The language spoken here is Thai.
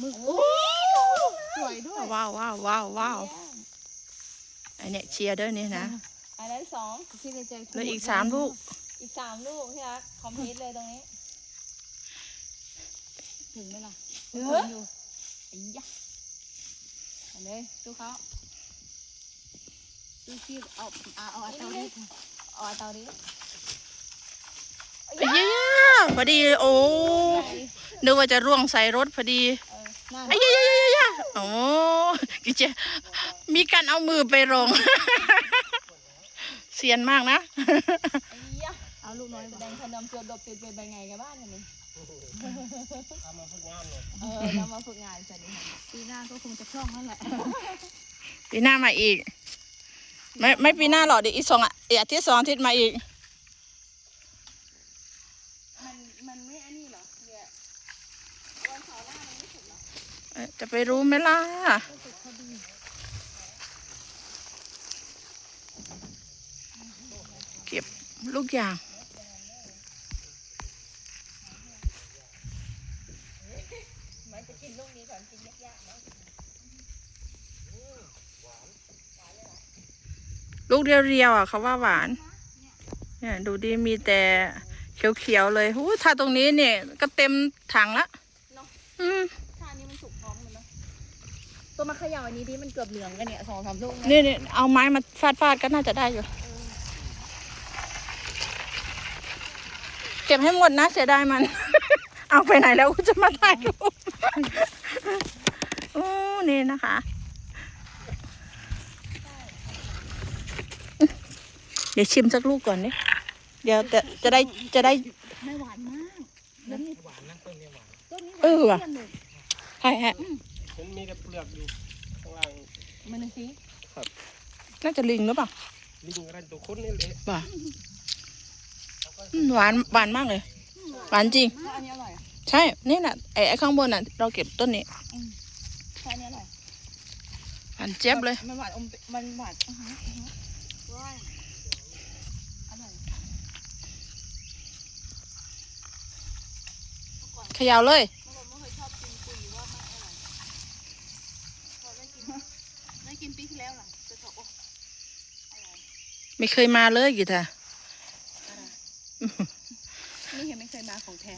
มึกโอ้สวยด้วยว้าวว้าวว้าวว้าวอันเนี้ยเชียร์ด้วยนี่นะ อันนั้นสองที่ในใจเหลืออีกสามลูก อีกสามลูกที่รักคอมพลีทเลยตรงนี้ ถึงไหมล่ะเออถึงอยู่ไอ้ยะเอาเลยดูเขาดูที่เอาเอาเอาเอาเตาดิเอาเตาดิเย้พอดีโอ้นึกว่าจะร่วงใส่รถพอดีเออนั่นไอ้ยยยยยโอ้กิเจมีการเอามือไปรองเซียนมากนะไอ้ยะเอาลูกน้อยแสมาดงขนมเจียวดบเจียวเป็นไปไงกันบ้านอันนี้ทำมาฝึกงานเลยเออเรามาฝึกงานสวัสดีค่ะปีหน้าก็คงจะคล่องนั่นแหละ ปีหน้ามาอีก ไม่ไม่ปีหน้าหรอกเดี๋ยวอีกสองอะอีกอาทิตย์สองอาทิตย์มาอีก มันมันไม่อันนี้เหรอเนี่ย จะไปรู้ไหมล่ะ เก็บลูกยางลูกเรียวๆอะเขาว่าหวาน เนี่ยดูดิมีแต่เขียวๆเลยหูถ้าตรงนี้เนี่ยก็เต็มถังละ อืมถ้าอันนี้มันสุกพร้อมกันเนาะตัวมาเขย่าอันนี้ดิมันเกือบเหลืองกันเนี่ยสองสามลูกนี่นี่เอาไม้มาฟาดฟาดๆก็น่าจะได้อยู่ เก็บให้หมดนะเสียดายมัน เอาไปไหนแล้วจะมาถ่ายรูปโอ้นี่นะคะ เดี๋ยวชิมสักลูกก่อนนี่เดี๋ยวจะจะได้จะได้ไม่หวานมากแล้วนี่หวานนะต้นนี้หวานต้ นนี้หวานเออว่ะ เพื่อนเลยใช่ฮะมันมีแต่เปลือกอยู่ข้างล่างมันนึงสิน่าจะลิงหรือเปล่าลิงอะไรตัวคนนี่เลยป่ะอืมหวานหวานมากเลย หวานจริงถ้าอันนี้อร่อยอะใช่นี่น่ะไอ้ไอ้ข้างบนน่ะ เราเก็บต้นนี้ถ้าอันนี้อร่อยหวานเจี๊ยบเลย มันหวานอมมันหวานอื้อหืออื้อหือ กโอ้อร่อยไม่เคยมาเลยกีตาไม่เห็นไม่เคยมาของแท้